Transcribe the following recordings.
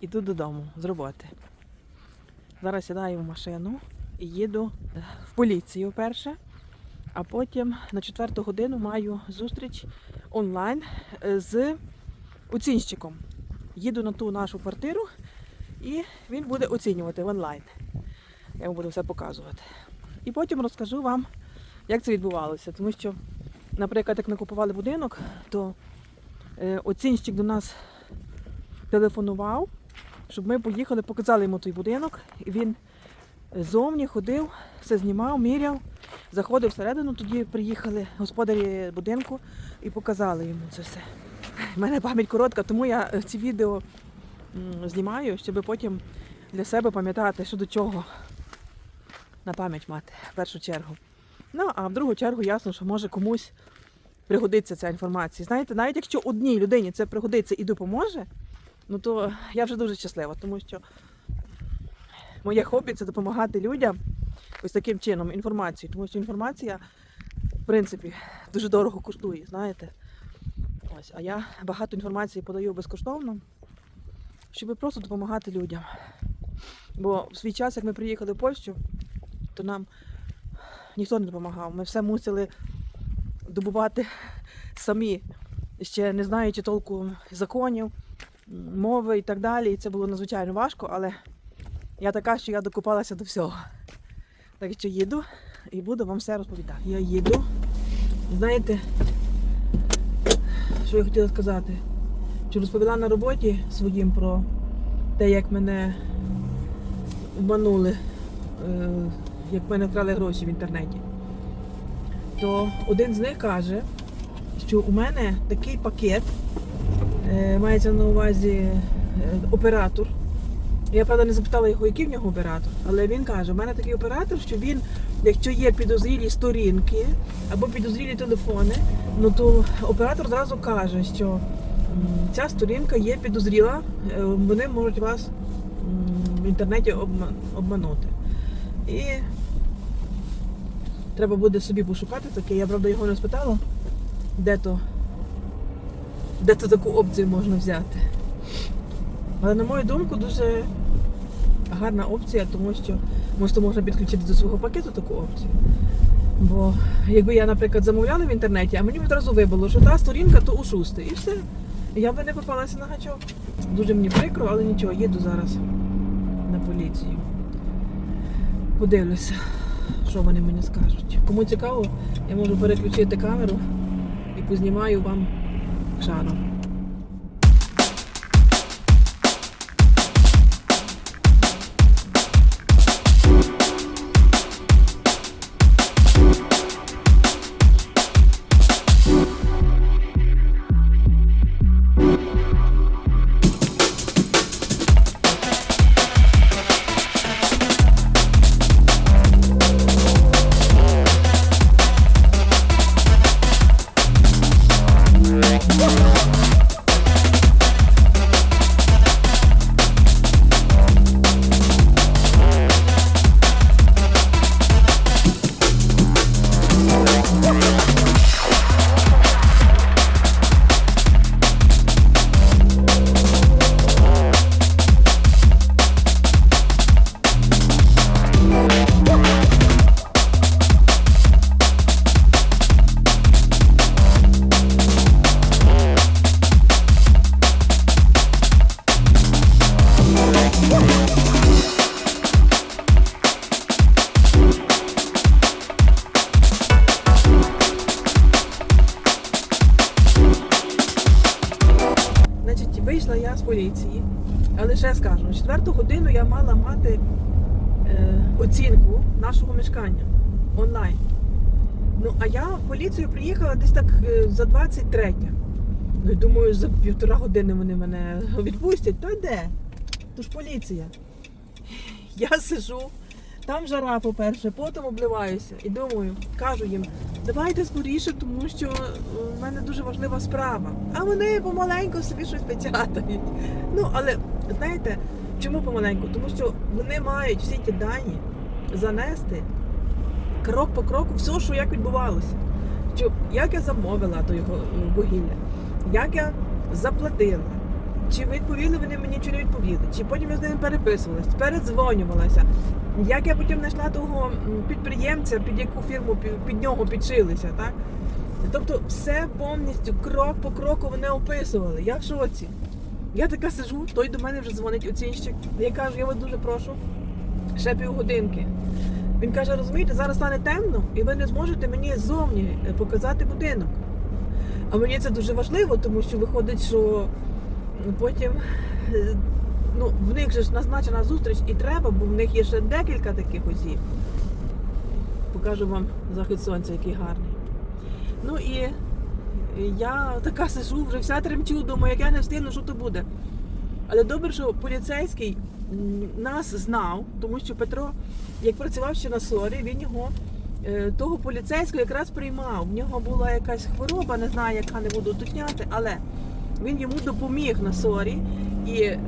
іду додому з роботи. Зараз сідаю в машину і їду е, в поліцію перше, а потім на четверту годину маю зустріч онлайн е, з оцінщиком. Їду на ту нашу квартиру і він буде оцінювати в онлайн. Я йому буду все показувати. І потім розкажу вам, як це відбувалося. Тому що, наприклад, як ми купували будинок, то е, оцінщик до нас телефонував, щоб ми поїхали, показали йому той будинок. І він зовні ходив, все знімав, міряв, заходив всередину, тоді приїхали господарі будинку і показали йому це все. У мене пам'ять коротка, тому я ці відео знімаю, щоб потім для себе пам'ятати, що до чого на пам'ять мати в першу чергу. Ну, а в другу чергу ясно, що може комусь пригодиться ця інформація. Знаєте, навіть якщо одній людині це пригодиться і допоможе, ну то я вже дуже щаслива, тому що моє хобі це допомагати людям ось таким чином інформацією, тому що інформація, в принципі, дуже дорого коштує, знаєте. Ось, а я багато інформації подаю безкоштовно, щоб просто допомагати людям. Бо в свій час, як ми приїхали в Польщу, то нам ніхто не допомагав. Ми все мусили добувати самі, ще не знаючи толку законів, мови і так далі. І це було надзвичайно важко, але я така, що я докопалася до всього. Так що їду і буду вам все розповідати. Я їду. Знаєте, що я хотіла сказати? Що розповіла на роботі своїм про те, як мене обманули, е, як мене вкрали гроші в інтернеті. То один з них каже, що у мене такий пакет, мається на увазі е, оператор. Я правда не запитала його, який в нього оператор, але він каже, у мене такий оператор, що він, якщо є підозрілі сторінки або підозрілі телефони, ну то оператор зразу каже, що ця сторінка є підозріла, е, вони можуть вас в інтернеті обманути. І треба буде собі пошукати таке. Я правда його не спитала, де то, де то таку опцію можна взяти. Але на мою думку, дуже гарна опція, тому що може можна підключити до свого пакету таку опцію. Бо якби я, наприклад, замовляла в інтернеті, а мені одразу вибило, що та сторінка то у шусти. І все. Я би не попалася на гачок. Дуже мені прикро, але нічого, їду зараз на поліцію. Подивлюся, що вони мені скажуть. Кому цікаво, я можу переключити камеру і познімаю вам шаром. Нашого мешкання онлайн. Ну, а я в поліцію приїхала десь так е, за 23. Ну, думаю, за півтора години вони мене відпустять. Та де? То ж поліція. Я сижу, там жара, по-перше, потім обливаюся і думаю, кажу їм, давайте скоріше, тому що е, в мене дуже важлива справа. А вони помаленьку собі щось печатають. Ну, але знаєте, чому помаленьку? Тому що вони мають всі ті дані занести крок по кроку, все, що як відбувалося. Як я замовила то його е, вугілля, як я заплатила, Чи відповіли вони мені, чи не відповіли? Чи потім я з ними переписувалась, передзвонювалася. Як я потім знайшла того підприємця, під яку фірму під нього підшилися, так? Тобто все повністю крок по кроку вони описували. Я в шоці. Я така сижу, той до мене вже дзвонить оцінщик. Я кажу, я вас дуже прошу, ще півгодинки. Він каже, розумієте, зараз стане темно, і ви не зможете мені ззовні е, показати будинок. А мені це дуже важливо, тому що виходить, що потім е, ну, в них же ж назначена зустріч і треба, бо в них є ще декілька таких осіб. Покажу вам захід сонця, який гарний. Ну і я така сижу, вже вся тремчу, думаю, як я не встигну, що то буде. Але добре, що поліцейський нас знав, тому що Петро, як працював ще на сорі, він його е, того поліцейського якраз приймав. В нього була якась хвороба, не знаю, яка не буду уточняти, але він йому допоміг на сорі, і е,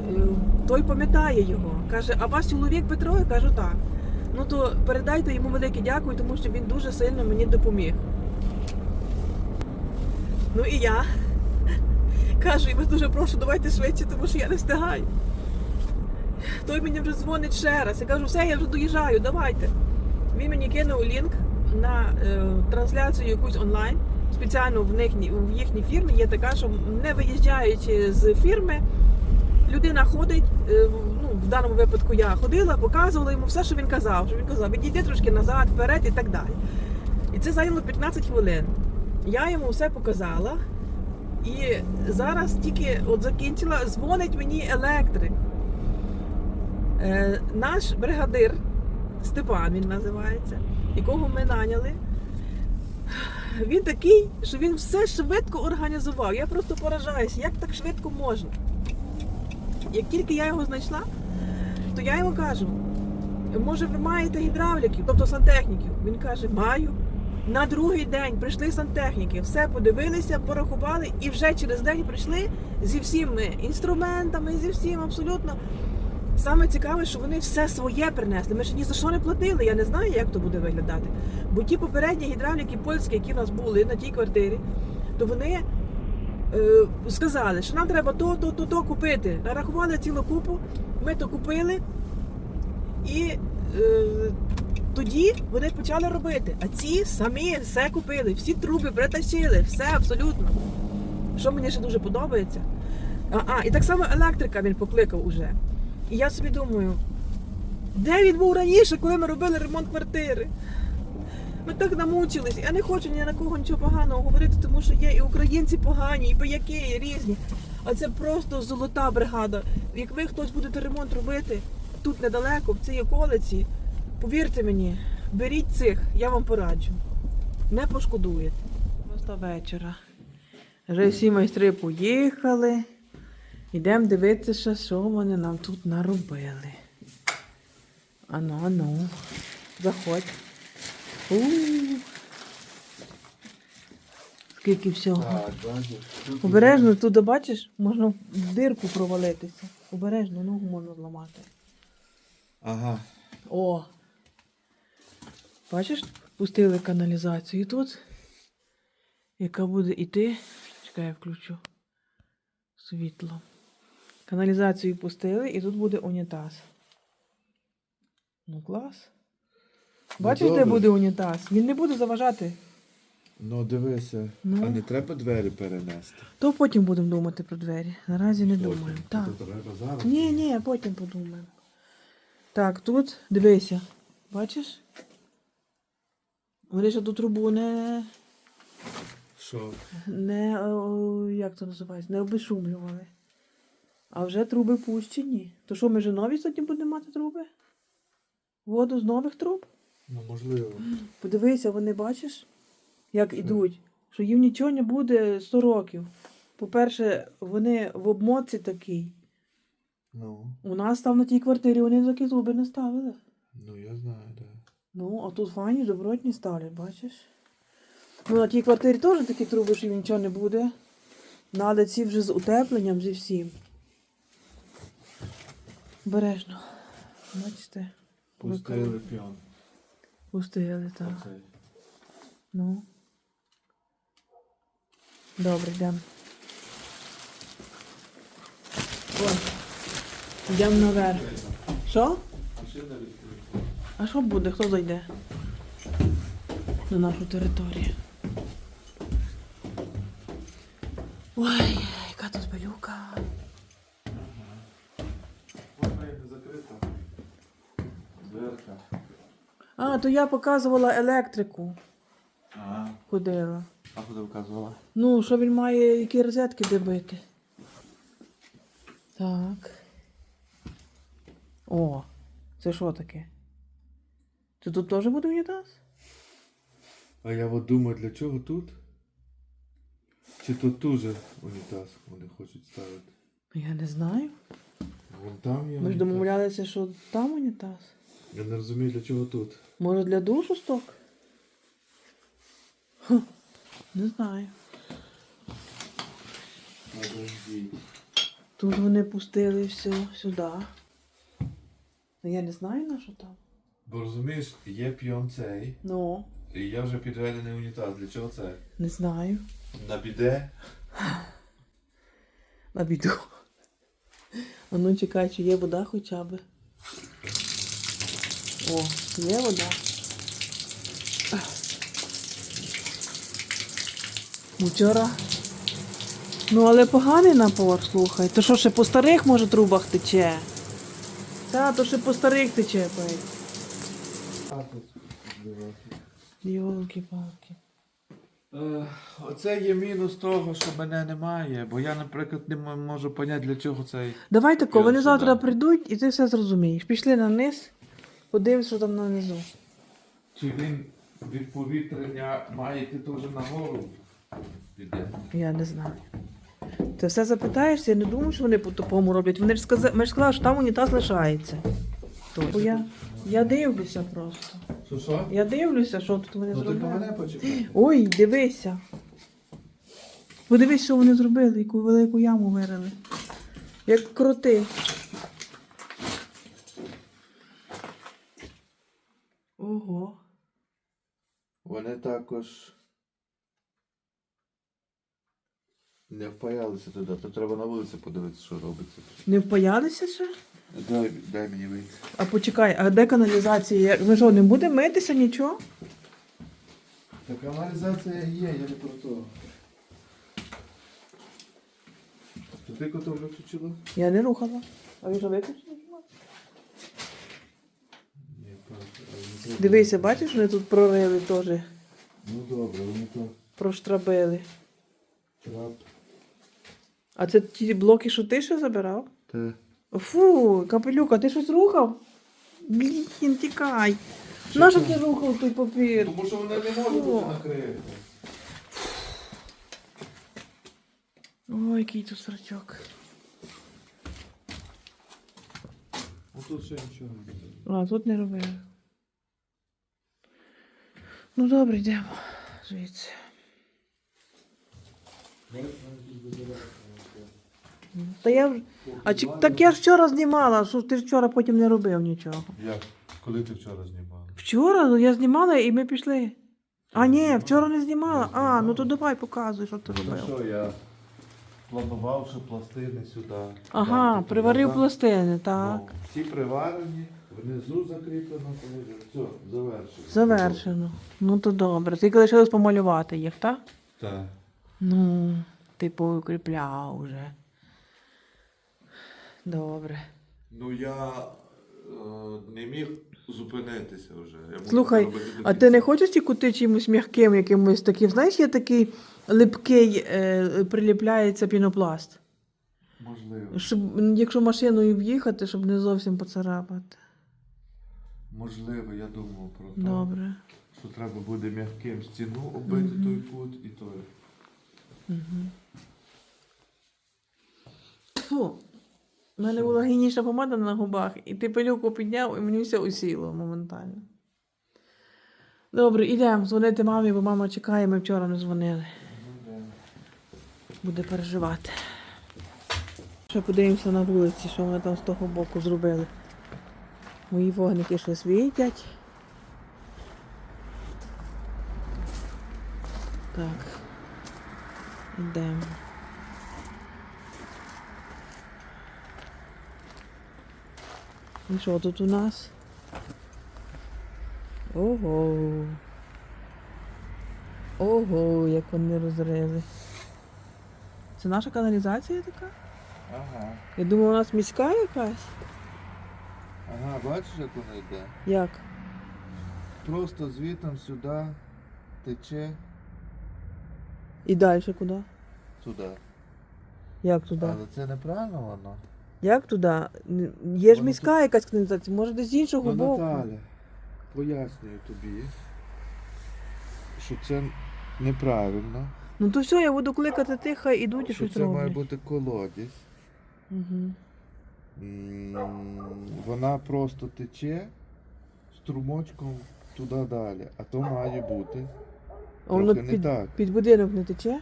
той пам'ятає його. Каже, а ваш чоловік Петро? Я кажу, так. Ну то передайте йому велике дякую, тому що він дуже сильно мені допоміг. Ну і я кажу, я вас дуже прошу, давайте швидше, тому що я не встигаю. Той мені вже дзвонить ще раз. Я кажу, все, я вже доїжджаю, давайте. Він мені кинув лінк на е, трансляцію якусь онлайн. Спеціально в, них, в їхній фірмі є така, що не виїжджаючи з фірми, людина ходить. е, ну, в даному випадку я ходила, показувала йому все, що він казав. Що він казав, відійди трошки назад, вперед і так далі. І це зайняло 15 хвилин. Я йому все показала. І зараз тільки от закінчила, дзвонить мені електрик. Е, наш бригадир Степан він називається, якого ми наняли. Він такий, що він все швидко організував. Я просто поражаюся, як так швидко можна. Як тільки я його знайшла, то я йому кажу, може ви маєте гідравліків, тобто сантехніків. Він каже, маю. На другий день прийшли сантехніки, все подивилися, порахували і вже через день прийшли зі всіми інструментами, зі всім абсолютно. Саме цікаве, що вони все своє принесли. Ми ж ні за що не платили. Я не знаю, як то буде виглядати. Бо ті попередні гідравліки польські, які в нас були на тій квартирі, то вони е, сказали, що нам треба то, то, то, то купити. Нарахували цілу купу, ми то купили, і е, тоді вони почали робити. А ці самі все купили, всі труби притащили, все абсолютно. Що мені ще дуже подобається. А, а і так само електрика він покликав уже. І я собі думаю, де він був раніше, коли ми робили ремонт квартири? Ми так намучились. Я не хочу ні на кого нічого поганого говорити, тому що є і українці погані, і пияки, і різні. А це просто золота бригада. Як ви хтось будете ремонт робити тут недалеко, в цій околиці, повірте мені, беріть цих, я вам пораджу. Не пошкодуєте. Просто вечора. Вже всі майстри поїхали. Йдемо дивитися, що вони нам тут наробили. Ану, ану. Заходь. у Скільки всього. Так, бачиш. тут Обережно, туди бачиш, можна в дирку провалитися. Обережно, ногу можна зламати. Ага. О! Бачиш, пустили каналізацію тут, яка буде йти. Чекай, я включу світло. Каналізацію пустили і тут буде унітаз. Ну клас. Бачиш, де добре. буде унітаз? Він не буде заважати. Ну дивися. Ну. А не треба двері перенести. То потім будемо думати про двері. Наразі не Потім. думаємо. Так. То треба зараз. Ні, ні, потім подумаємо. Так, тут дивися. Бачиш? Вони ж ту трубу не, Що? не о, як це називається, не обешумлювали. А вже труби пущені. То що, ми вже нові сьогодні будемо мати труби? Воду з нових труб? Ну можливо. Подивися, вони бачиш, як ідуть, що їм нічого не буде 100 років. По-перше, вони в обмотці такій. Ну. У нас там на тій квартирі вони такі зуби не ставили. Ну я знаю, так. Ну, а тут файні, добротні ставлять, бачиш? Ну, на тій квартирі теж такі труби, що нічого не буде. Але ці вже з утепленням, зі всім. Бережно. Бачите? Пустили піон. Пустили, так. Оцей. Ну. Добре, йдемо. Йдемо наверх. Що? А що буде? Хто зайде? На нашу територію. Ой, яка тут пилюка. Вона не закрита. Дверка. А, то я показувала електрику. А, Ходила. а куди вказувала? Ну, що він має які розетки де бити. Так. О, це що таке? Це тут теж буде унітаз? А я от думаю, для чого тут? Чи тут же унітаз вони хочуть ставити? Я не знаю. Вон там є. Ми ж унітаз. домовлялися, що там унітаз. Я не розумію, для чого тут. Може для душу сток? Хм, не знаю. Подожди. Тут вони пустили все сюди. Ну я не знаю на що там. Бо розумієш, є п'йон цей, Ну, і я вже підведений унітаз. Для чого це? не знаю. На біде? На біду. А ну чекай, чи є вода хоча б. О, є вода. Вчора. Ну, але поганий напор, слухай. То що ще по старих, може, трубах тече? Та, то ще по старих тече, пей. Йолки-палки. Е, Оце є мінус того, що мене немає, бо я, наприклад, не можу поняти, для чого цей. Давай тако, вони завтра прийдуть і ти все зрозумієш. Пішли на низ, подивимось, що там нанизу. Чи він від повітря має йти теж нагору? Піде. Я не знаю. Ти все запитаєшся, я не думаю, що вони по-тупому роблять. Вони ж сказали, ми ж сказали, що там унітаз лишається. Бо я, я дивлюся просто. Що що? Я дивлюся, що тут вони Ну ти зробили. мене почекай. Ой, дивися. Подивись, що вони зробили, яку велику яму вирили. Як кроти. Ого. Вони також не впаялися туди, то треба на вулиці подивитися, що робиться. Не впаялися ще? Дай, дай мені вийти. А почекай, а де каналізація? Ми що, не будемо митися нічого? Та каналізація є, я не про то. То ти котов виключила? Я не рухала. А ви вже виключили? Ні, просто. а вони то- Дивися, бачиш, вони тут прорили теж, Ну добре, вони то проштрабили. трап. А це ті блоки, що ти ще забирав? Те. Фу, капелюка, ти щось рухав? Блін, тікай. Нащо ти рухав той папір? Тому що вони не можуть бути накрити. Ой, який тут срачок. Ну тут ще нічого не буде. А, тут не робили. Ну добре, йдемо звідси. Та я вже. А чи так я ж вчора знімала, що ти ж вчора потім не робив нічого. Як? Коли ти вчора знімала? Вчора ну, я знімала і ми пішли. А ні, вчора не знімала. А, ну то давай показуй, що ти Та робив. що я планував, що пластини сюди. Ага, приварив пластини, так. Ну, всі приварені, внизу закріплено, коли все, завершено. Завершено. Ну то добре. Тільки лишилось помалювати їх, так? Так. Ну, ти поукріпляв уже. Добре. Ну я е, не міг зупинитися вже. Я Слухай, робити до А ти кінця. не хочеш ті кути чимось м'яким, якимось таким? Знаєш, є такий липкий, е, приліпляється пінопласт. Можливо. Щоб, м, якщо машиною в'їхати, щоб не зовсім поцарапати. Можливо, я думав про те, Добре. що треба буде м'яким стіну оббити Мгм. той кут і той. Угу. Фу. У мене була гігієнічна помада на губах, і ти пилюку підняв, і мені все усіло моментально. Добре, ідемо дзвонити мамі, бо мама чекає, ми вчора не дзвонили. Буде переживати. Ще подивимося на вулиці, що вони там з того боку зробили. Мої вогники ще світять. Так. Ідемо. І що тут у нас? Ого. Ого, як вони розрили. Це наша каналізація така? Ага. Я думала, у нас міська якась. Бачиш, як воно йде? Як? Просто звітом сюди тече І далі куди? туди. Як туди? Але це неправильно воно. Як туди? Є ж Воно міська якась каналізація, може десь з іншого Ну, боку. Наталя, пояснюю тобі, що це неправильно. Ну то все, я буду кликати тих, хай ідуть і Що щось це має роблять. бути колодязь. Угу. Вона просто тече струмочком туди далі. А то має бути. А воно Трохи не під, так. під будинок не тече?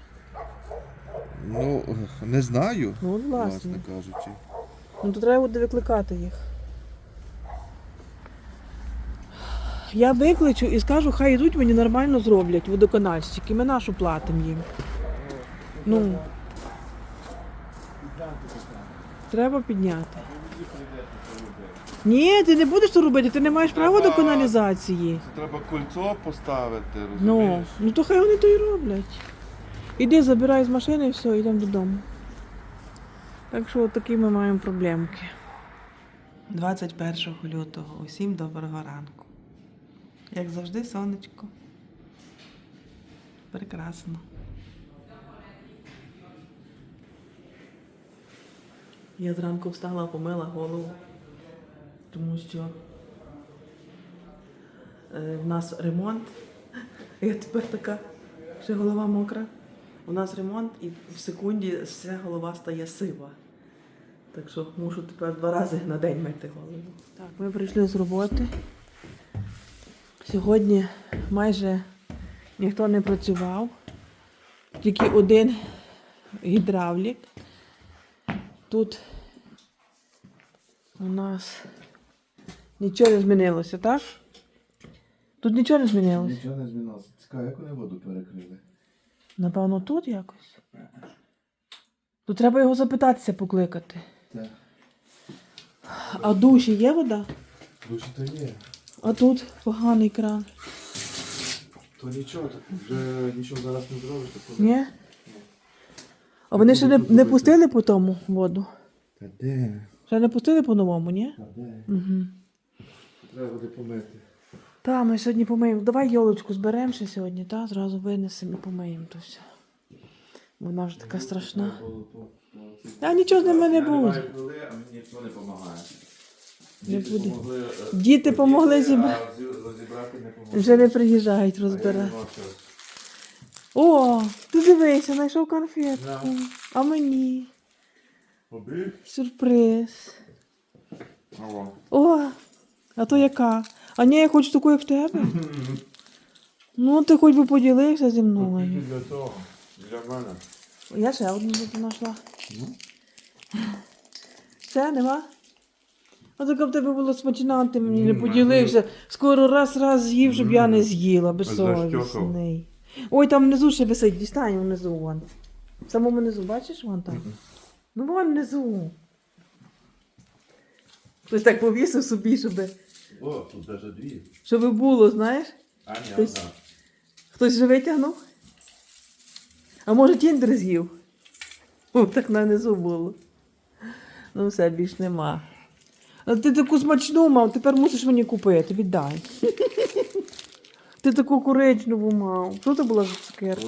Ну, не знаю, Ну, от, власне. власне кажучи. Ну то треба буде викликати їх. Я викличу і скажу, хай йдуть, мені нормально зроблять водоканальщики. Ми нашу платимо їм. Ну. Треба підняти. Ні, ти не будеш це робити, ти не маєш права до каналізації. Це треба кольцо поставити, Ну, розумієш? ну то хай вони то й роблять. Іди, забирай з машини і все, йдемо додому. Так що от такі ми маємо проблемки. 21 лютого. Усім доброго ранку. Як завжди, сонечко. Прекрасно. Я зранку встала, помила голову, тому що е, в нас ремонт. Я тепер така, ще голова мокра. У нас ремонт і в секунді вся голова стає сива. Так що мушу тепер два рази на день мити голову. Так, ми прийшли з роботи. Сьогодні майже ніхто не працював. Тільки один гідравлік. Тут у нас нічого не змінилося, так? Тут нічого не змінилося. Нічого не змінилося. Цікаво, як вони воду перекрили? Напевно, тут якось. То треба його запитатися покликати. Так. А в душі є вода? Душі то є. А тут поганий кран. То нічого, вже нічого зараз не зробиш. то Ні? А вони ще не, не пустили по тому воду? Та де? Ще не пустили по новому, ні? Та де? Угу. Треба буде помити. Та, ми сьогодні помиємо. Давай йолочку зберемо ще сьогодні, та? Зразу винесемо і помиємо то все. Вона вже така страшна. Та нічого з ними не буде. а мені ніхто не допомагає. Не Діти буде. помогли, е, Діти помогли зібрати. Вже не приїжджають розбирати. О, ти дивися, знайшов конфетку. Да. А мені. Побіг? Сюрприз. Ого. О, а то яка? А ні, я хочу таку, як в тебе. Ну, ти хоч би поділився зі мною. Тільки для того. Для мене. Я ще одну тут знайшла. Ну. Ще нема? А така в тебе було смачна, ти мені не поділився. Скоро раз-раз з'їв, щоб я не з'їла, безсовісний. Ой, там внизу ще висить, дістань внизу вон. В самому внизу, бачиш вон там? Ну вон внизу. Хтось так повісив собі, щоб, О, тут навіть дві. щоб було, знаєш? А, ні, Хтось- одна. Хтось вже витягнув? А може тіндер з'їв? О, так на низу було. Ну все, більш нема. А ти таку смачну мав, тепер мусиш мені купити, віддай. Ти таку коричневу мав. Що це була за цукерка?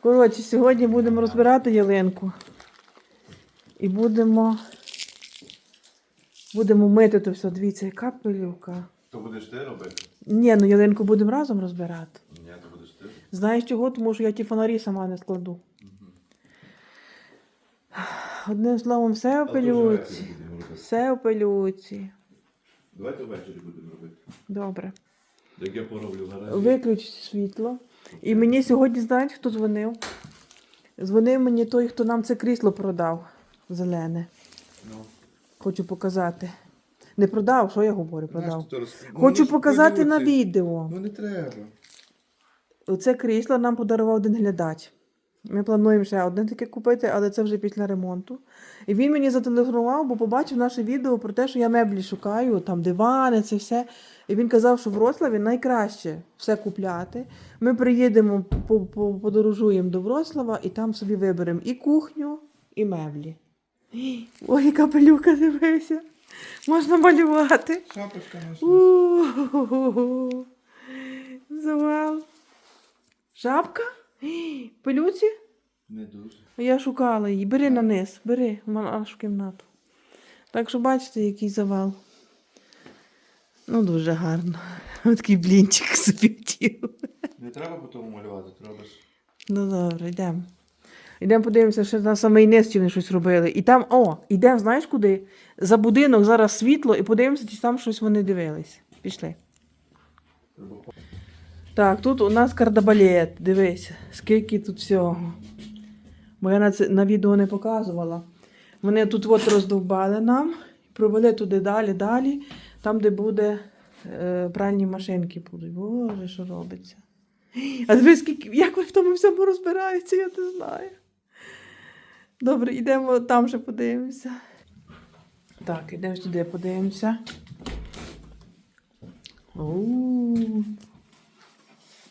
Коротше, сьогодні будемо розбирати ялинку. І будемо. Будемо мити то все. Дивіться, яка пилюка. То будеш ти робити? Ні, ну ялинку будемо разом розбирати. Ні, то будеш ти. Знаєш чого? Тому що я ті фонарі сама не складу. Одним словом, все в пилюці. Все в пилюці. Давайте ввечері будемо робити. Добре. Як я пороблю гаражі. Виключ світло. І мені сьогодні, знаєте, хто дзвонив? Дзвонив мені той, хто нам це крісло продав. Зелене. Ну. Хочу показати. Не продав, що я говорю, продав. Знаєш, роз- Ну, Хочу воно ж показати на відео. Ну не треба. Оце крісло нам подарував один глядач. Ми плануємо ще одне таке купити, але це вже після ремонту. І він мені зателефонував, бо побачив наше відео про те, що я меблі шукаю, там дивани, це все. І він казав, що в Вроцлаві найкраще все купляти. Ми приїдемо, по- по- подорожуємо до Вроцлава і там собі виберемо і кухню, і меблі. Ой, яка пилюка, дивися. Можна малювати. Шапочка наша. Завал. Шапка? Пилюці? Не дуже. Я шукала її. Бери на низ, бери в нашу кімнату. Так що бачите, який завал. Ну, дуже гарно. Ось Такий блінчик собі. Не треба по тому малювати, треба ж. Ну добре, йдемо. Йдемо подивимося, що на самий низ чи вони щось робили. І там, о, йдемо, знаєш куди? За будинок зараз світло і подивимося, чи там щось вони дивились. Пішли. Так, тут у нас кардабалет. Дивись, скільки тут всього. Бо я на, це, на відео не показувала. Вони тут от роздовбали нам, провели туди далі, далі, там, де буде е, пральні машинки будуть. Боже, що робиться. А дивись, скільки, як ви в тому всьому розбираються, я не знаю. Добре, йдемо там ще подивимося. Так, йдемо сюди, подивимося. Оу.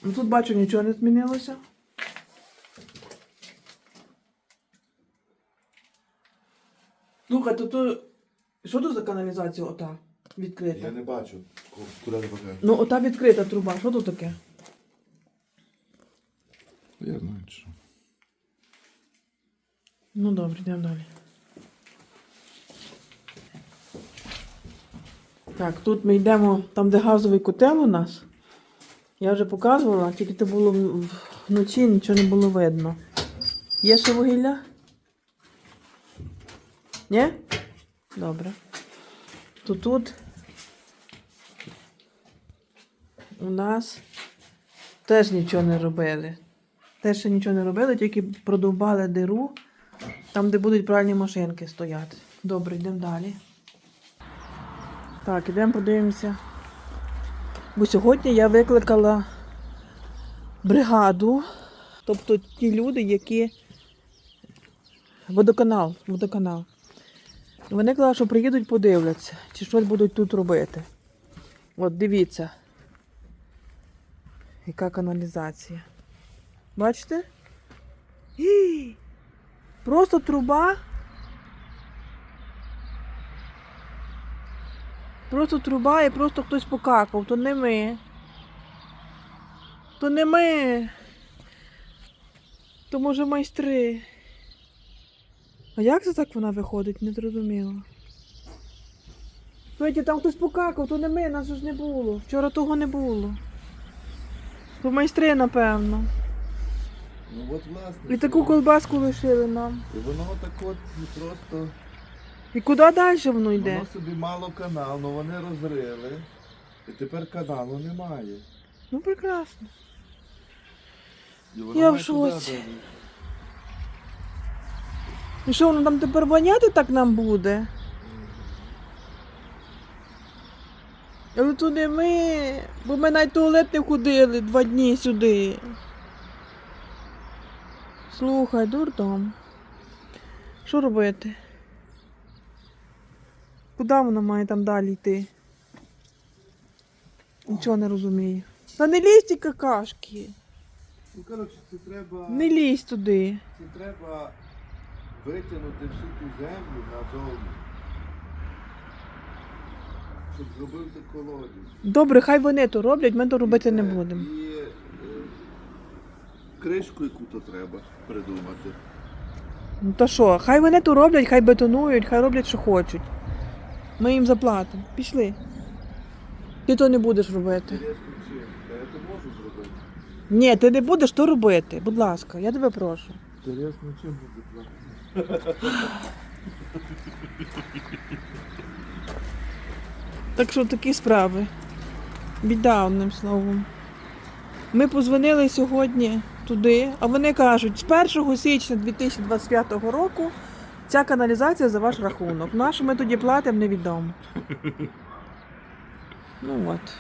Ну тут бачу, нічого не змінилося. Слухай, то. Що тут за каналізація ота відкрита? Я не бачу, ку- куди тебе. Ну, ота відкрита труба. Що тут таке? Я знаю, що. Ну добре, йдемо далі. Так, тут ми йдемо там, де газовий котел у нас. Я вже показувала, тільки це було вночі, нічого не було видно. Є ще вугілля? Ні? Добре. То тут у нас теж нічого не робили. Теж ще нічого не робили, тільки продовбали диру. Там, де будуть пральні машинки стояти. Добре, йдемо далі. Так, ідемо подивимося. Бо сьогодні я викликала бригаду, тобто ті люди, які. Водоканал, водоканал. Вони казали, що приїдуть, подивляться, чи щось будуть тут робити. От дивіться. Яка каналізація. Бачите? Гі! Просто труба. Просто труба і просто хтось покакав. То не ми. То не ми. То може майстри. А як це так вона виходить? Не зрозуміло. Петя, там хтось покакав, то не ми, нас ж не було. Вчора того не було. То майстри, напевно. Ну от власне. І таку колбаску лишили нам. І воно так от просто. І куди далі воно йде? Воно собі мало канал, але вони розрили. І тепер каналу немає. Ну прекрасно. І воно Я в має туди шоці. далі. І що воно там тепер воняти так нам буде? Але не ми, бо ми навіть в туалет не ходили два дні сюди. Слухай, дурдом. Що робити? Куди воно має там далі йти? Нічого не розумію. Та не лізь ті какашки. Ну коротше, це треба. Не лізь туди. Це треба витягнути всю ту землю назовні. Щоб зробився колодязь. Добре, хай вони то роблять, ми то робити не будемо. І е, кришку яку-то треба придумати. Ну то що, хай вони то роблять, хай бетонують, хай роблять, що хочуть. Ми їм заплатимо. Пішли. Ти то не будеш робити. Та я то можу зробити. Ні, ти не будеш то робити. Будь ласка, я тебе прошу. Інтересно чим буде платити? Так що такі справи. Біда одним словом. Ми позвонили сьогодні туди, а вони кажуть, з 1 січня 2025 року ця каналізація за ваш рахунок. Нашу ми тоді платимо, невідомо. Ну от.